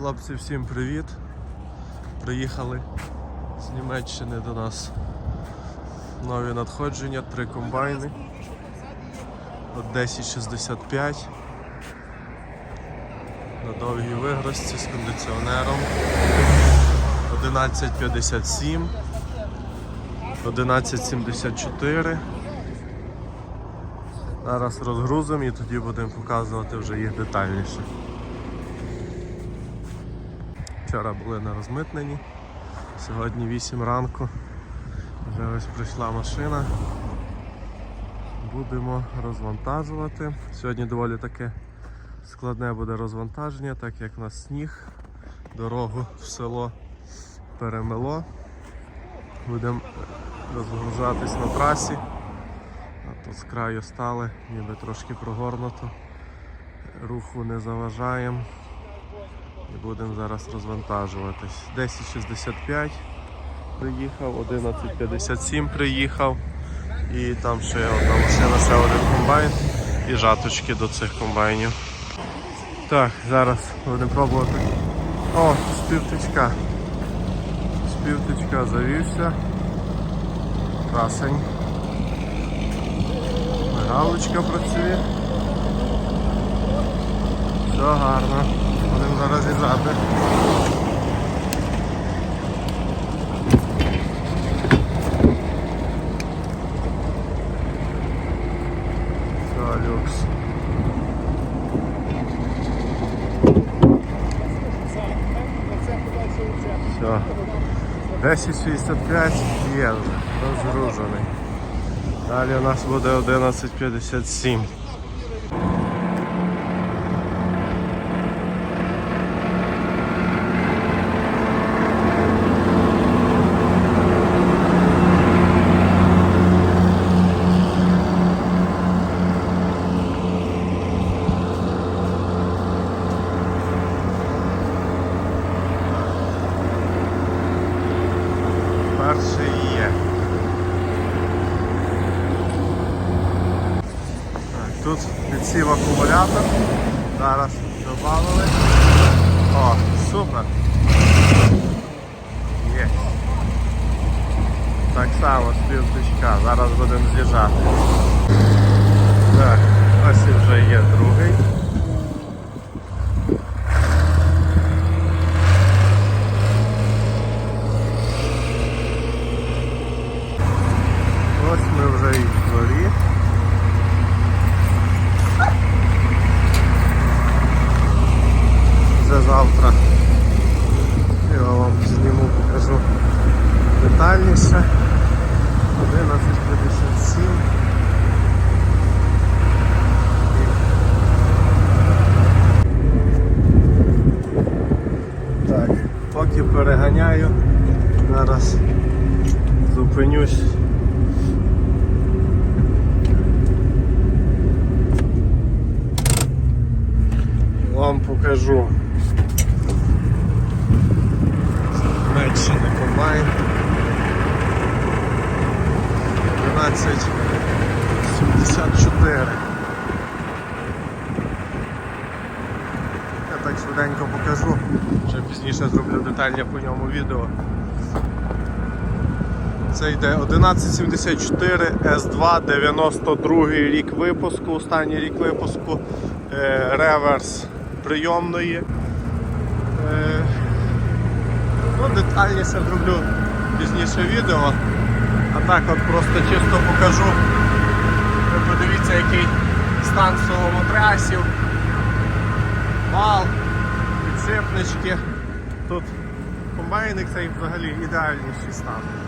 Хлопці, всім привіт! Приїхали з Німеччини до нас. Нові надходження, три комбайни. От 1065 на довгій вигрузці з кондиціонером. 1157, 1174. Зараз розгрузимо і тоді будемо показувати вже їх детальніше. Вчора були на розмитненні, сьогодні 8 ранку. Вже ось прийшла машина. Будемо розвантажувати. Сьогодні доволі таке складне буде розвантаження, так як у нас сніг, дорогу в село перемело. Будемо розгружатись на трасі. А тут з краю стали, ніби трошки прогорнуто. Руху не заважаємо. І будемо зараз розвантажуватись. 10.65 приїхав, 11.57 приїхав. І там ще одна машина, ще один комбайн і жаточки до цих комбайнів. Так, зараз будемо пробувати. О, співтичка. Співтичка завівся. Красень. Галочка працює. Все гарно. Все, люкс. Все. 10.65 є розгружений. Далі у нас буде 11.57. Так, тут підсів акумулятор. Зараз додали. О, супер. Є. Так само співтичка. Зараз будемо з'їжджати. Так, ось і вже є другий. Ось ми вже і в дворі. Вже завтра я вам зніму, покажу детальніше. 11.57. Так, поки переганяю, зараз зупинюсь. Вам покажу. Німеччини комбайн. 1274. Я так швиденько покажу. Ще пізніше зроблю детальне по ньому відео. Це йде 1174 S2, 92 рік випуску, останній рік випуску, е, реверс прийомної. Е, ну, детальніше зроблю пізніше відео. А так от просто чисто покажу. Ви подивіться, який стан соломотрясів, вал, підсипнички. Тут комбайник цей взагалі ідеальніший стан.